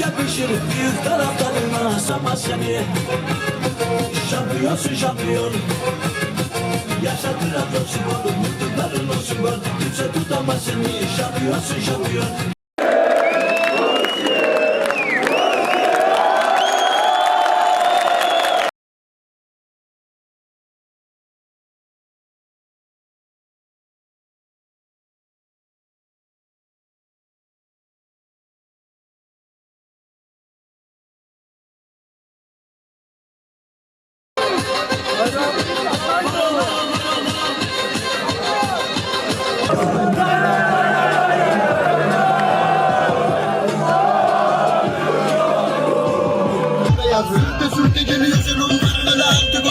yakışır büyük taraftarına Sama seni. Şampiyonsun şampiyon. Yaşa Trabzonspor Mutlulukların olsun. Gol Kimse tutamaz seni. Şampiyonsun şampiyon Sürükle sürükle geliyorsun onlarla da